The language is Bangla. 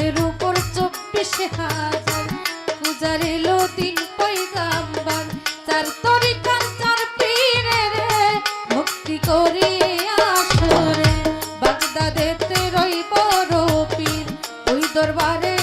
চাঁদের উপর চব্বিশ হাজার। পূজার এলো চার তরিকার চার ভক্তি করি আসরে। বাগদাদেতে রইব রপীর ওই দরবারে